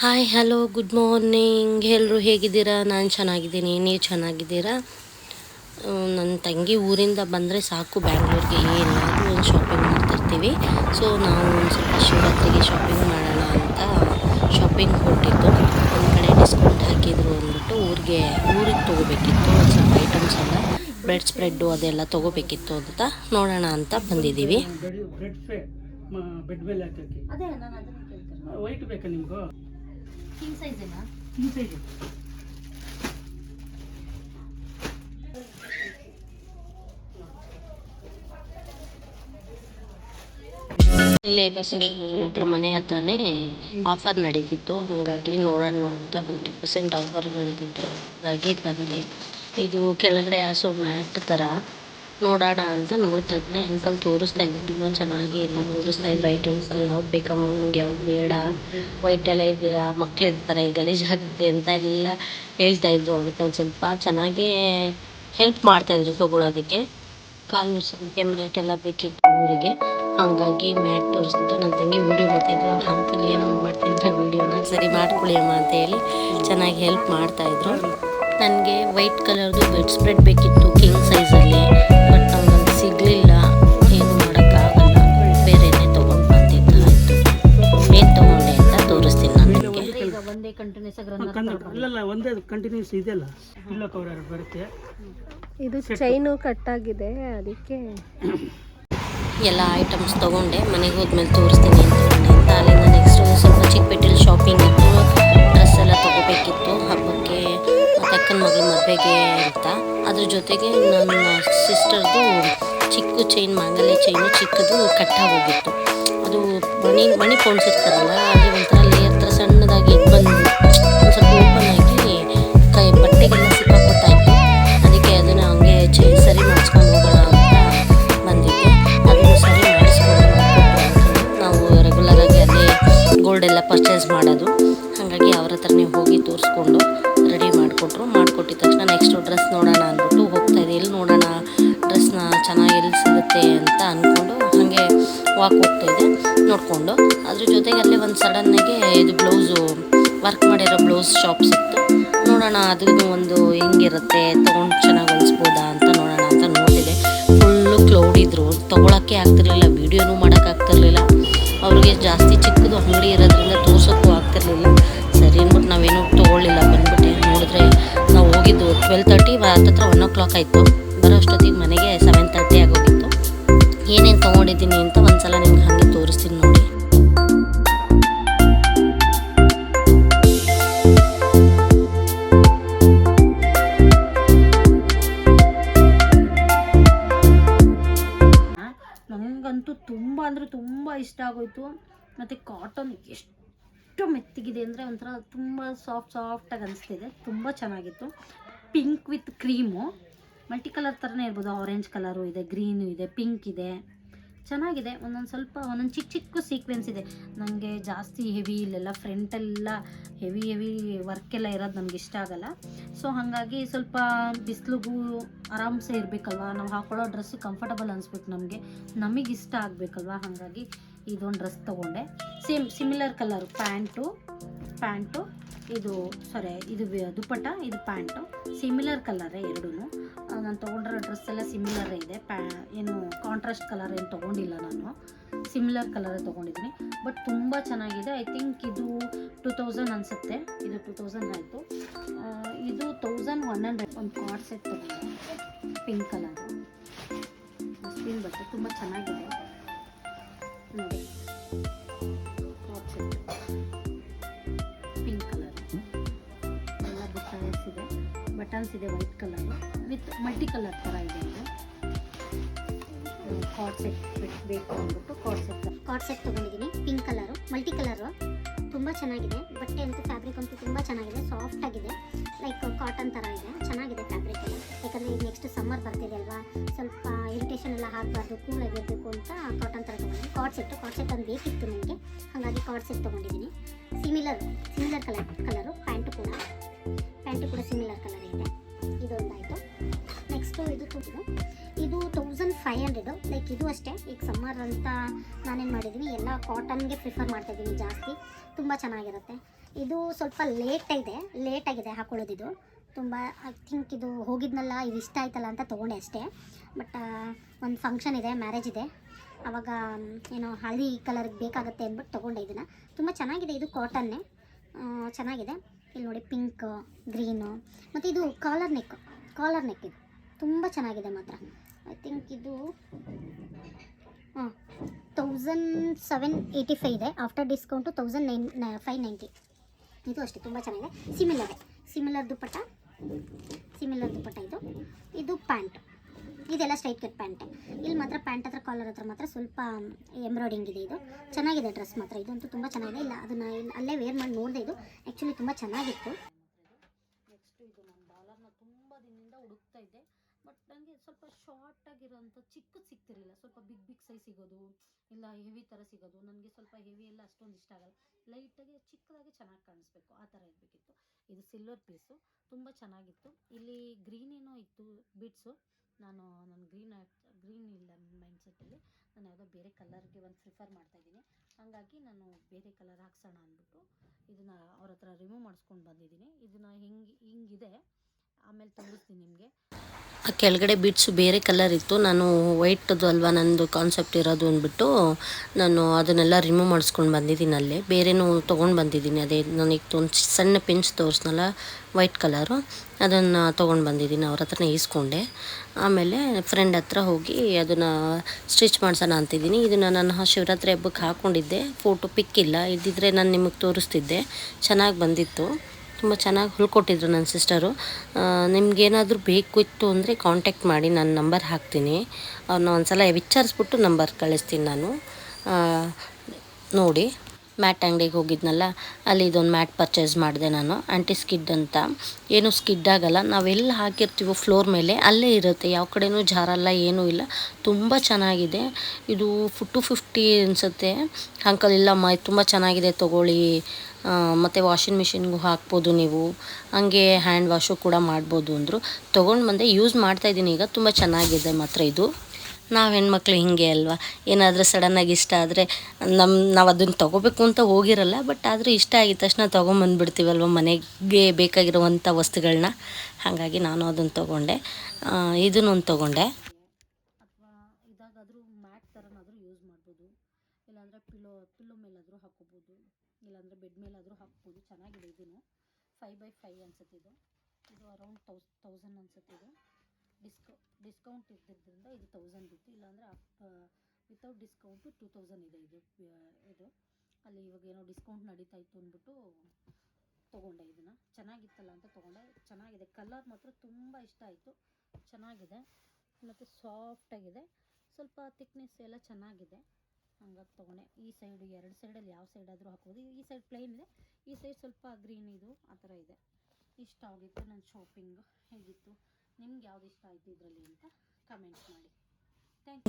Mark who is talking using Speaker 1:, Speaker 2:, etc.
Speaker 1: Hi hello good morning ಎಲ್ಲರೂ ಹೇಗಿದ್ದೀರಾ? ನಾನು ಚೆನ್ನಾಗಿದ್ದೀನಿ. ನೀವು ಚೆನ್ನಾಗಿದ್ದೀರಾ? ನನ್ನ ತಂಗಿ ಊರಿಂದ ಬಂದರೆ ಸಾಕು. ಬ್ಯಾಂಗ್ಳೂರಿಗೆ ಏನಾದರೂ ಒಂದು ಶಾಪಿಂಗ್ ಮಾಡ್ತಿರ್ತೀವಿ. ಸೊ ನಾವು ಒಂದು ಸ್ವಲ್ಪ ಶಿವರಾತ್ರಿಗೆ ಶಾಪಿಂಗ್ ಮಾಡೋಣ ಅಂತ ಶಾಪಿಂಗ್ ಕೊಟ್ಟಿದ್ದು. ಒಂದು ಕಡೆ ಡಿಸ್ಕೌಂಟ್ ಹಾಕಿದ್ರು ಅಂದ್ಬಿಟ್ಟು ಊರಿಗೆ ಊರಿಗೆ ತೊಗೋಬೇಕಿತ್ತು. ಒಂದು ಸ್ವಲ್ಪ ಐಟಮ್ಸ್ ಎಲ್ಲ ಬ್ರೆಡ್ ಸ್ಪ್ರೆಡ್ಡು ಅದೆಲ್ಲ ತೊಗೋಬೇಕಿತ್ತು ಅಂತ ನೋಡೋಣ ಅಂತ ಬಂದಿದ್ದೀವಿ.
Speaker 2: ವೈಟ್ ಬೇಕಾ ನಿಮ್ಗೂ?
Speaker 3: ಕಿಂಗ್ ಸೈಜ್ ಏನಾ?
Speaker 2: ಈ ಸೈಜು.
Speaker 1: ಇಲ್ಲೇ ಮನೆ ಹತ್ರನೇ ಆಫರ್ ನಡೀತಿತ್ತು. ಹಾಗಾಗಿ ನೋಡೋಣ ಅಂತ ಫಿಫ್ಟಿ ಪರ್ಸೆಂಟ್ ಆಫರ್ ನಡೀತಿತ್ತು ಹಾಗಾಗಿ ಬಂದೆ. ಇದು ಕೆಳಗಡೆ ಹಾಸೋ ಮ್ಯಾಟ್ ಥರ ನೋಡೋಣ ಅಂತ ನೋಡ್ತಾ ಇದ್ದೆ. ಅಂಕಲ್ ತೋರಿಸ್ತಾ ಇದ್ರು. ಇನ್ನೂ ಚೆನ್ನಾಗಿ ಎಲ್ಲ ತೋರಿಸ್ತಾ ಇದ್ರು. ಐಟಮ್ಸ್ ಯಾವ್ದು ಬೇಕಮ್ಮ ನಿಮ್ಗೆ ಯಾವ್ದು ಬೇಡ. ವೈಟ್ ಎಲ್ಲ ಇದ್ದೀರಾ ಮಕ್ಳು ಇರ್ತಾರೆ. ಗಲೀಜಾಗುತ್ತೆ ಅಂತ ಎಲ್ಲ ಹೇಳ್ತಾ ಇದ್ರು. ಅದಕ್ಕೆ ಒಂದು ಸ್ವಲ್ಪ ಚೆನ್ನಾಗೇ ಹೆಲ್ಪ್ ಮಾಡ್ತಾ ಇದ್ರು ತಗೊಳೋದಕ್ಕೆ. ಕಾಲು ಮ್ಯಾಟ್ ಎಲ್ಲ ಬೇಕಿತ್ತು ಅವರಿಗೆ ಹಂಗಾಗಿ ಮ್ಯಾಟ್ ತೋರಿಸ್ತಿದ್ದ. ನನ್ನ ತಂಗಿ ವೀಡಿಯೋ ಮಾಡ್ತಾಯಿದ್ರು ಅಂಕಲ್ ಏನೋ ಮಾಡ್ತಿದ್ರು ವೀಡಿಯೋನ ಸರಿ ಮಾಡ್ಕೊಳ್ಳಿ ಅಮ್ಮ ಅಂತ ಹೇಳಿ ಚೆನ್ನಾಗಿ ಹೆಲ್ಪ್ ಮಾಡ್ತಾಯಿದ್ರು ನನಗೆ ವೈಟ್ ಕಲರ್ದು ಬೆಡ್ ಸ್ಪ್ರೆಡ್ ಬೇಕಿತ್ತು ಕಿಂಗ್ ಸೈಜಲ್ಲಿ ಬಟ್ ನನಗೆ ಸಿಗಲಿಲ್ಲ. ಏನು ಮಾಡೋಕ್ಕಾಗಲ್ಲ. ಬೇರೆನೇ ತೊಗೊಂಡು ಬಂದಿದ್ದಾಯಿತು ಏನು ತೊಗೊಂಡೆ ಅಂತ ತೋರಿಸ್ತೀನಿ ನಾನು ನಿಮಗೆ.
Speaker 3: ಈಗ ಒಂದೇ ಕಂಟಿನ್ಯೂಸ್ ಆಗಿ ರನ್
Speaker 2: ಕಂದ ಅಲ್ಲಲ್ಲ ಒಂದೇ ಕಂಟಿನ್ಯೂಸ್ ಇದೆಯಲ್ಲ. ಪಿಲ್ಲೋ ಕವರ್ ಎರಡು ಬರುತ್ತೆ?
Speaker 4: ಇದು ಚೈನು ಆಗಿದೆ ಅದಕ್ಕೆ
Speaker 1: ಎಲ್ಲ ಐಟಮ್ಸ್ ತೊಗೊಂಡೆ. ಮನೆಗೆ ಹೋದ್ಮೇಲೆ ತೋರಿಸ್ತೀನಿ ಅಂದ್ಕೊಂಡೆ ಅಂತ ಅಲ್ಲಿಂದ ನೆಕ್ಸ್ಟು ಸ್ವಲ್ಪ ಚಿಕ್ಕಪೇಟೆಲಿ ಶಾಪಿಂಗ್ ಇತ್ತು. ಡ್ರೆಸ್ ಎಲ್ಲ ತೊಗೋಬೇಕಿತ್ತು. ಹಬ್ಬಕ್ಕೆ ಅಕ್ಕನ ಮಗಳ ಮದುವೆಗೆ ಅಂತ. ಅದ್ರ ಜೊತೆಗೆ ನನ್ನ ಸಿಸ್ಟರ್ದು ಚಿಕ್ಕ ಚೈನ್ ಮಾಂಗಲ್ಯ ಚೈನು ಚಿಕ್ಕದು ಕಟ್ಟಾಗೋಗಿತ್ತು ಅದು ಮಣಿ ಮಣಿ ಪೋಣಿಸಿರ್ತಾರಲ್ಲ, ಅಲ್ಲಿ ಒಂಥರ ಲೇಯರ್ ಥರ ಸಣ್ಣದಾಗಿ ಬಂದು ಒಂದು ಸ್ವಲ್ಪ ಓಪನ್ ಆಗಿ ಕೈ, ಬಟ್ಟೆಗೆಲ್ಲ ಸಿಕ್ಕಾಕೊಟ್ಟಾಯಿತು ಅದಕ್ಕೆ ಅದನ್ನು ಹಂಗೆ ಚೈ ಸರಿ ಮಾಡಿಸ್ಕೊಂಡು ಹೋಗೋಣ ಅಂತ ಬಂದಿದ್ದೆ. ಅದನ್ನು ಸರಿ ಮಾಡಿಸ್ಕೊಂಡು ನಾವು ರೆಗ್ಯುಲರಾಗಿ ಆಗಿ ಗೋಲ್ಡೆಲ್ಲ ಪರ್ಚೇಸ್ ಮಾಡೋದು. ಹಾಗಾಗಿ ಅವ್ರ ಹತ್ರನೇ ಹೋಗಿ ತೋರಿಸ್ಕೊಂಡು ಮಾಡಿಕೊಟ್ರು ಮಾಡಿಕೊಟ್ಟಿದ ತಕ್ಷಣ ನೆಕ್ಸ್ಟು ಡ್ರೆಸ್ ನೋಡೋಣ ಅಂದ್ಬಿಟ್ಟು ಹೋಗ್ತಾ ಇದೆ ಎಲ್ಲಿ ನೋಡೋಣ? ಡ್ರೆಸ್ನ ಚೆನ್ನಾಗಿ ಎಲ್ಲಿ ಸಿಗುತ್ತೆ ಅಂತ ಅಂದ್ಕೊಂಡು ಹಾಗೆ ವಾಕ್ ಹೋಗ್ತಾ ಇದೆ ನೋಡಿಕೊಂಡು ಅದ್ರ ಜೊತೆಗೆ ಅಲ್ಲೇ ಒಂದು ಸಡನ್ನಾಗಿ ಇದು ಬ್ಲೌಸು ವರ್ಕ್ ಮಾಡಿರೋ ಬ್ಲೌಸ್ ಶಾಪ್ ಸಿಕ್ತು. ನೋಡೋಣ ಅದನ್ನು ಒಂದು ಹೆಂಗಿರುತ್ತೆ? ತೊಗೊಂಡು ಚೆನ್ನಾಗಿ ಹೊಲಿಸ್ಬೋದಾ ಅಂತ ನೋಡೋಣ ಅಂತ ನೋಡಿದೆ ಫುಲ್ಲು ಕ್ಲೌಡ್ ಇದ್ರು. ತೊಗೊಳಕ್ಕೆ ಆಗ್ತಿರ್ಲಿಲ್ಲ. ವೀಡಿಯೋನೂ ಮಾಡೋಕ್ಕಾಗ್ತಿರ್ಲಿಲ್ಲ ಅವ್ರಿಗೆ ಜಾಸ್ತಿ ಚಿಕ್ಕದು ಅಂಗಡಿ ಇರೋದ್ರಿಂದ ಟ್ವೆಲ್ ತರ್ಟಿ ಹತ್ತತ್ರ ಒನ್ ಓ ಕ್ಲಾಕ್ ಆಯಿತು. ಬರೋ ಅಷ್ಟೊತ್ತಿಗೆ ಮನೆಗೆ ಸೆವೆನ್ ತರ್ಟಿ ಆಗೋಗಿತ್ತು. ಏನೇನು ತೊಗೊಂಡಿದ್ದೀನಿ ಅಂತ ಒಂದ್ಸಲ ನಿಮ್ಗೆ ಹಾಗೆ ತೋರಿಸ್ತೀನಿ ನೋಡಿ.
Speaker 3: ನನಗಂತೂ ತುಂಬ ಅಂದರೆ ತುಂಬ ಇಷ್ಟ ಆಗೋಯ್ತು. ಮತ್ತು ಕಾಟನ್ ಎಷ್ಟು ಮೆತ್ತಗಿದೆ ಅಂದರೆ ಒಂಥರ ತುಂಬ ಸಾಫ್ಟ್ ಸಾಫ್ಟಾಗಿ ಅನಿಸ್ತಿದೆ. ತುಂಬ ಚೆನ್ನಾಗಿತ್ತು. Pink with cream multi colour ಥರನೇ ಇರ್ಬೋದು. ಆರೆಂಜ್ ಕಲರು ಇದೆ ಗ್ರೀನು ಇದೆ ಪಿಂಕ್ ಇದೆ. ಚೆನ್ನಾಗಿದೆ. ಒಂದೊಂದು ಸ್ವಲ್ಪ ಒಂದೊಂದು ಚಿಕ್ಕ ಚಿಕ್ಕ ಸೀಕ್ವೆನ್ಸ್ ಇದೆ. ನನಗೆ ಜಾಸ್ತಿ ಹೆವಿ ಇಲ್ಲೆಲ್ಲ ಫ್ರಂಟೆಲ್ಲ ಹೆವಿ ಹೆವಿ ವರ್ಕ್ ಎಲ್ಲ ಇರೋದು ನಮ್ಗೆ ಇಷ್ಟ ಆಗಲ್ಲ. ಸೊ ಹಾಗಾಗಿ ಸ್ವಲ್ಪ ಬಿಸಿಲಿಗೂ ಆರಾಮ್ಸೆ ಇರಬೇಕಲ್ವ? ನಾವು ಹಾಕೊಳ್ಳೋ ಡ್ರೆಸ್ ಕಂಫರ್ಟಬಲ್ ಅನಿಸ್ಬೇಕು ನಮಗೆ ನಮಗೆ ಇಷ್ಟ ಆಗಬೇಕಲ್ವ? ಹಾಗಾಗಿ ಇದೊಂದು ಡ್ರೆಸ್ ತೊಗೊಂಡೆ. Same similar colour pant pant, ಇದು ಸಾರಿ ಇದು ದುಪ್ಪಟ್ಟ ಇದು ಪ್ಯಾಂಟು. ಸಿಮಿಲರ್ ಕಲರೇ ಎರಡೂ ನಾನು ತೊಗೊಂಡಿರೋ ಡ್ರೆಸ್ ಎಲ್ಲ ಸಿಮಿಲರೇ ಇದೆ. ಪ್ಯಾ, ಏನು ಕಾಂಟ್ರಾಸ್ಟ್ ಕಲರ್ ಏನು ತೊಗೊಂಡಿಲ್ಲ ನಾನು. ಸಿಮಿಲರ್ ಕಲರೇ ತೊಗೊಂಡಿದ್ದೀನಿ. ಬಟ್ ತುಂಬ ಚೆನ್ನಾಗಿದೆ. ಐ ಥಿಂಕ್ ಇದು ಟೂ ತೌಸಂಡ್ ಅನಿಸುತ್ತೆ. ಇದು ಟೂ ತೌಸಂಡ್ ಆಯಿತು. ಇದು ತೌಸಂಡ್ ಒನ್ ಹಂಡ್ರೆಡ್ ಒಂದು ಕಾರ್ಡ್ ಸೆಟ್ ತೊಗೊಂಡೆ. ಪಿಂಕ್ ಕಲರ್ ಸ್ಕ್ರೀನ್ ಬಟ್ಟೆ. ತುಂಬ ಚೆನ್ನಾಗಿದೆ. ನೋಡಿ. ಬಟನ್ಸ್ ಇದೆ white colour, with multi colour ಥರ ಇದೆ ಕಾರ್ಡ್ ಸೆಟ್ ಬೇಕು ಅಂದ್ಬಿಟ್ಟು ಕಾರ್ಡ್ ಸೆಟ್
Speaker 5: ಕಾಟ್ ಸೆಟ್ ತೊಗೊಂಡಿದ್ದೀನಿ ಪಿಂಕ್ ಕಲರು ಮಲ್ಟಿ ಕಲರು ತುಂಬ ಚೆನ್ನಾಗಿದೆ. ಬಟ್ಟೆ ಅಂತೂ ಫ್ಯಾಬ್ರಿಕ್ ಅಂತೂ ತುಂಬ ಚೆನ್ನಾಗಿದೆ ಸಾಫ್ಟ್ ಆಗಿದೆ. ಲೈಕ್ ಕಾಟನ್ ಥರ ಇದೆ. ಚೆನ್ನಾಗಿದೆ ಫ್ಯಾಬ್ರಿಕ್ ಎಲ್ಲ. ಯಾಕಂದರೆ ಈಗ ನೆಕ್ಸ್ಟ್ ಸಮ್ಮರ್ ಬರ್ತಿದೆ ಅಲ್ವಾ? ಸ್ವಲ್ಪ ಇರಿಟೇಷನ್ ಎಲ್ಲ ಹಾಕಬಾರ್ದು ಕೂಲ್ ಆಗಿರಬೇಕು ಅಂತ ಕಾಟನ್ ಥರ ತೊಗೊಂಡಿದ್ದೀನಿ. ಕಾರ್ಸೆಟ್ ಸೆಟ್ಟು ಕಾಟ್ ಸೆಟ್ ಒಂದು ಬೇಕಿತ್ತು ನನಗೆ ಹಾಗಾಗಿ ಕಾಟ್ ಸೆಟ್ ತೊಗೊಂಡಿದ್ದೀನಿ. Similar similar colour colour pant ಕೂಡ. ಪ್ಯಾಂಟು ಕೂಡ ಸಿಮಿಲರ್ ಕಲರ್ ಇದೆ. ಇದೊಂದಾಯಿತು. ನೆಕ್ಸ್ಟು ಇದು ತುಂಬ ಇದು ತೌಸಂಡ್ ಫೈವ್ ಹಂಡ್ರೆಡು ಲೈಕ್ ಇದು ಅಷ್ಟೇ. ಈಗ ಸಮ್ಮರ್ ಅಂತ ನಾನೇನು ಮಾಡಿದ್ದೀನಿ ಎಲ್ಲ ಕಾಟನ್ಗೆ ಪ್ರಿಫರ್ ಮಾಡ್ತಾ ಇದ್ದೀನಿ ಜಾಸ್ತಿ. ತುಂಬ ಚೆನ್ನಾಗಿರುತ್ತೆ. ಇದು ಸ್ವಲ್ಪ ಲೇಟ್ ಇದೆ ಲೇಟ್ ಆಗಿದೆ ಹಾಕೊಳ್ಳೋದಿದು. ತುಂಬ ಐ ಥಿಂಕ್ ಇದು ಹೋಗಿದ್ನಲ್ಲ, ಇದು ಇಷ್ಟ ಆಯ್ತಲ್ಲ ಅಂತ ತೊಗೊಂಡೆ ಅಷ್ಟೇ. ಬಟ್ ಒಂದು ಫಂಕ್ಷನ್ ಇದೆ ಮ್ಯಾರೇಜ್ ಇದೆ. ಆವಾಗ ಏನೋ ಹಳದಿ ಕಲರ್ಗೆ ಬೇಕಾಗುತ್ತೆ ಅಂದ್ಬಿಟ್ಟು ತೊಗೊಂಡೆ ಇದನ್ನು. ತುಂಬ ಚೆನ್ನಾಗಿದೆ ಇದು ಕಾಟನ್ನೇ ಚೆನ್ನಾಗಿದೆ. ಇಲ್ಲಿ ನೋಡಿ ಪಿಂಕ್ ಗ್ರೀನು ಮತ್ತು ಇದು ಕಾಲರ್ ನೆಕ್ ಕಾಲರ್ ನೆಕ್ ಇದು. ತುಂಬ ಚೆನ್ನಾಗಿದೆ ಮಾತ್ರ. ಐ ಥಿಂಕ್ ಇದು, ಹಾಂ ತೌಸಂಡ್ ಸೆವೆನ್ ಏಯ್ಟಿ ಫೈವ್ ಇದೆ. After discount thousand nine five ninety ಇದು ಅಷ್ಟೇ, ತುಂಬ ಚೆನ್ನಾಗಿದೆ. Similar similar dupatta similar dupatta ಇದು. ಇದು ಪ್ಯಾಂಟ್ ಇದೆಲ್ಲ ಸ್ಟ್ರೈಟ್ ಕಟ್ ಪ್ಯಾಂಟ್. ಇಲ್ಲಿ ಮಾತ್ರ ಪ್ಯಾಂಟ್ ಹತ್ರ ಕಾಲರ್ ಹತ್ರ ಮಾತ್ರ ಸ್ವಲ್ಪ ಎಂಬ್ರಾಯ್ಡಿಂಗ್ ಇದೆ ಇದು. ಚೆನ್ನಾಗಿದೆ ಡ್ರೆಸ್ ಮಾತ್ರ. ಇದಂತೂ ತುಂಬ ಚೆನ್ನಾಗಿದೆ. ಇಲ್ಲ, ಅದನ್ನು ಅಲ್ಲೇ ವೇರ್ ಮಾಡಿ ನೋಡಿದೆ ಇದು. ಆ್ಯಕ್ಚುಲಿ ತುಂಬ ಚೆನ್ನಾಗಿತ್ತು.
Speaker 3: ನೆಕ್ಸ್ಟ್ ಇದು ನಾನು ಡಾಲರ್ನ ತುಂಬ ದಿನದಿಂದ ಹುಡುಕ್ತಾ ಇದ್ದೆ. ಬಟ್ ನನಗೆ ಸ್ವಲ್ಪ ಶಾರ್ಟ್ ಆಗಿರೋಂಥ ಚಿಕ್ಕದು ಸಿಗ್ತಿರಲಿಲ್ಲ. ಸ್ವಲ್ಪ ಬಿಗ್ ಬಿಗ್ ಸೈಜ್ ಸಿಗೋದು, ಇಲ್ಲ ಹೆವಿ ಥರ ಸಿಗೋದು. ನನಗೆ ಸ್ವಲ್ಪ ಹೆವಿ ಎಲ್ಲ ಅಷ್ಟೊಂದು ಇಷ್ಟ ಆಗಲ್ಲ. ಲೈಟಾಗಿ ಚಿಕ್ಕದಾಗಿ ಚೆನ್ನಾಗಿ ಕಾಣಿಸ್ಬೇಕು. ಆ ಥರ ಇರಬೇಕಿತ್ತು. ಇದು ಸಿಲ್ವರ್ ಪೀಸು ತುಂಬ ಚೆನ್ನಾಗಿತ್ತು. ಇಲ್ಲಿ ಗ್ರೀನ್ ಏನೋ ಇತ್ತು ಬಿಡ್ಸು ನಾನು ನನ್ನ ಗ್ರೀನ್ ಗ್ರೀನ್ ಇಲ್ಲ ನನ್ನ ಮೈಂಡ್ಸೆಟ್ಟಲ್ಲಿ ನಾನು ಯಾವುದೋ ಬೇರೆ ಕಲರ್ಗೆ ಒಂದು ಪ್ರಿಫರ್ ಮಾಡ್ತಾಯಿದ್ದೀನಿ ಹಾಗಾಗಿ ನಾನು ಬೇರೆ ಕಲರ್ ಹಾಕ್ಸೋಣ ಅಂದ್ಬಿಟ್ಟು ಇದನ್ನು ಅವ್ರ ಹತ್ರ ರಿಮೂವ್ ಮಾಡಿಸ್ಕೊಂಡು ಬಂದಿದ್ದೀನಿ. ಇದನ್ನು ಹಿಂಗೆ, ಹಿಂಗಿದೆ. ಆಮೇಲೆ
Speaker 1: ಕೆಳಗಡೆ ಬಿಡ್ಸು ಬೇರೆ ಕಲರ್ ಇತ್ತು. ನಾನು ವೈಟದು ಅಲ್ವಾ, ನಂದು ಕಾನ್ಸೆಪ್ಟ್ ಇರೋದು ಅಂದ್ಬಿಟ್ಟು ನಾನು ಅದನ್ನೆಲ್ಲ ರಿಮೂವ್ ಮಾಡಿಸ್ಕೊಂಡು ಬಂದಿದ್ದೀನಿ ಅಲ್ಲೇ. ಬೇರೆನೂ ತೊಗೊಂಡು ಬಂದಿದ್ದೀನಿ. ಅದೇ ನನಗೆ ಒಂದು ಸಣ್ಣ ಪಿಂಚ್ ತೋರಿಸ್ನಲ್ಲ ವೈಟ್ ಕಲರು ಅದನ್ನು ತೊಗೊಂಡು ಬಂದಿದ್ದೀನಿ, ಅವ್ರ ಹತ್ರನೇ ಈಸ್ಕೊಂಡೆ. ಆಮೇಲೆ ಫ್ರೆಂಡ್ ಹತ್ರ ಹೋಗಿ ಅದನ್ನು ಸ್ಟಿಚ್ ಮಾಡ್ಸೋಣ ಅಂತಿದ್ದೀನಿ. ಇದನ್ನು ನಾನು ಶಿವರಾತ್ರಿ ಹಬ್ಬಕ್ಕೆ ಹಾಕ್ಕೊಂಡಿದ್ದೆ ಫೋಟೋ ಪಿಕ್ ಇಲ್ಲ. ಇದ್ದಿದ್ರೆ ನಾನು ನಿಮಗೆ ತೋರಿಸ್ತಿದ್ದೆ. ಚೆನ್ನಾಗಿ ಬಂದಿತ್ತು. ತುಂಬ ಚೆನ್ನಾಗಿ ಹೊಲ್ಕೊಟ್ಟಿದ್ರು ನನ್ನ ಸಿಸ್ಟರು. ನಿಮಗೇನಾದರೂ ಬೇಕು ಇತ್ತು ಅಂದರೆ ಕಾಂಟ್ಯಾಕ್ಟ್ ಮಾಡಿ ನಾನು ನಂಬರ್ ಹಾಕ್ತೀನಿ. ಅವ್ರನ್ನ ಒಂದು ಸಲ ವಿಚಾರಿಸ್ಬಿಟ್ಟು ನಂಬರ್ ಕಳಿಸ್ತೀನಿ ನಾನು. ನೋಡಿ, ಮ್ಯಾಟ್ ಅಂಗಡಿಗೆ ಹೋಗಿದ್ನಲ್ಲ, ಅಲ್ಲಿ ಇದೊಂದು ಮ್ಯಾಟ್ ಪರ್ಚೇಸ್ ಮಾಡಿದೆ ನಾನು. ಆಂಟಿ ಸ್ಕಿಡ್ ಅಂತ. ಏನು ಸ್ಕಿಡ್ ಆಗಲ್ಲ. ನಾವೆಲ್ಲ ಹಾಕಿರ್ತೀವೋ ಫ್ಲೋರ್ ಮೇಲೆ, ಅಲ್ಲೇ ಇರುತ್ತೆ. ಯಾವ ಕಡೆಯೂ ಜಾರಲ್ಲ ಏನೂ ಇಲ್ಲ. ತುಂಬ ಚೆನ್ನಾಗಿದೆ. ಇದು ಟು ಫಿಫ್ಟಿ ಅನಿಸುತ್ತೆ. ಅಂಕಲ್ ಇಲ್ಲಮ್ಮ, ಇದು ತುಂಬ ಚೆನ್ನಾಗಿದೆ, ತೊಗೊಳ್ಳಿ. ಮತ್ತು ವಾಷಿಂಗ್ ಮಿಷಿನ್ಗೂ ಹಾಕ್ಬೋದು ನೀವು. ಹಂಗೆ ಹ್ಯಾಂಡ್ ವಾಶು ಕೂಡ ಮಾಡ್ಬೋದು ಅಂದರು. ತೊಗೊಂಡು ಬಂದೆ ಯೂಸ್ ಮಾಡ್ತಾಯಿದ್ದೀನಿ ಈಗ ತುಂಬ ಚೆನ್ನಾಗಿದೆ ಮಾತ್ರ ಇದು. ನಾವು ಹೆಣ್ಮಕ್ಳು ಹೀಗೆ ಅಲ್ವಾ? ಏನಾದರೂ ಸಡನ್ನಾಗಿ ಇಷ್ಟ ಆದರೆ ನಮ್ಮ ನಾವು ಅದನ್ನು ತೊಗೋಬೇಕು ಅಂತ ಹೋಗಿರಲ್ಲ ಬಟ್ ಆದರೂ ಇಷ್ಟ ಆಗಿದ ತಕ್ಷಣ ತೊಗೊಂಬಂದ್ಬಿಡ್ತೀವಲ್ವ ಮನೆಗೆ ಬೇಕಾಗಿರುವಂಥ ವಸ್ತುಗಳನ್ನ ಹಾಗಾಗಿ ನಾನು ಅದನ್ನು ತೊಗೊಂಡೆ. ಇದನ್ನೊಂದು ತೊಗೊಂಡೆ
Speaker 3: ಅಥವಾ ಇದಾಗಾದರೂ ಮ್ಯಾಟ್ ಥರನಾದರೂ ಯೂಸ್ ಮಾಡ್ಬೋದು ಇಲ್ಲಾಂದರೆ ಪಿಲ್ಲೋ ಪಿಲ್ಲೋ ಮೇಲಾದರೂ ಹಾಕ್ಕೋಬೋದು ಇಲ್ಲಾಂದರೆ ಬೆಡ್ ಮೇಲಾದರೂ ಹಾಕ್ಬೋದು ಚೆನ್ನಾಗಿದೆ ಇದೂ ಫೈವ್ ಬೈ ಫೈವ್ ಅನ್ಸುತ್ತೆ ಇದು. ಅರೌಂಡ್ ತೌಸ್ ತೌಸಂಡ್ ಇದು. ಡಿಸ್ಕೌ ಡಿಸ್ಕೌಂಟ್ ಇದ್ದಿದ್ದರಿಂದ ಇದು ತೌಸಂಡ್ ಇತ್ತು. ಇಲ್ಲಾಂದರೆ ವಿತೌಟ್ ಡಿಸ್ಕೌಂಟು ಟೂ ತೌಸಂಡ್ ಇದೆ ಇದು ಇದು. ಅಲ್ಲಿ ಇವಾಗ ಏನೋ ಡಿಸ್ಕೌಂಟ್ ನಡೀತಾ ಇತ್ತು ಅಂದ್ಬಿಟ್ಟು ತೊಗೊಂಡೆ ಇದನ್ನು. ಚೆನ್ನಾಗಿತ್ತಲ್ಲ ಅಂತ ತೊಗೊಂಡೆ. ಚೆನ್ನಾಗಿದೆ. ಕಲರ್ ಮಾತ್ರ ತುಂಬ ಇಷ್ಟ ಆಯಿತು. ಚೆನ್ನಾಗಿದೆ. ಮತ್ತು ಸಾಫ್ಟಾಗಿದೆ ಸ್ವಲ್ಪ ತಿಕ್ನೆಸ್ ಎಲ್ಲ ಚೆನ್ನಾಗಿದೆ. ಹಂಗಾಗಿ ತೊಗೊಂಡೆ. ಈ ಸೈಡು ಎರಡು ಸೈಡಲ್ಲಿ ಯಾವ ಸೈಡಾದರೂ ಹಾಕ್ಬೋದು. ಈ ಸೈಡ್ ಪ್ಲೇನ್ ಇದೆ. ಈ ಸೈಡ್ ಸ್ವಲ್ಪ ಗ್ರೀನ್ ಇದು, ಆ ಥರ ಇದೆ. ಇಷ್ಟ ಆಗಿತ್ತು ನನ್ನ ಶಾಪಿಂಗ್ ಹೇಗಿತ್ತು? ನಿಮ್ಗೆ ಯಾವ್ದು ಇಷ್ಟ ಆಯಿತು ಇದರಲ್ಲಿ ಅಂತ ಕಮೆಂಟ್ ಮಾಡಿ. Thank you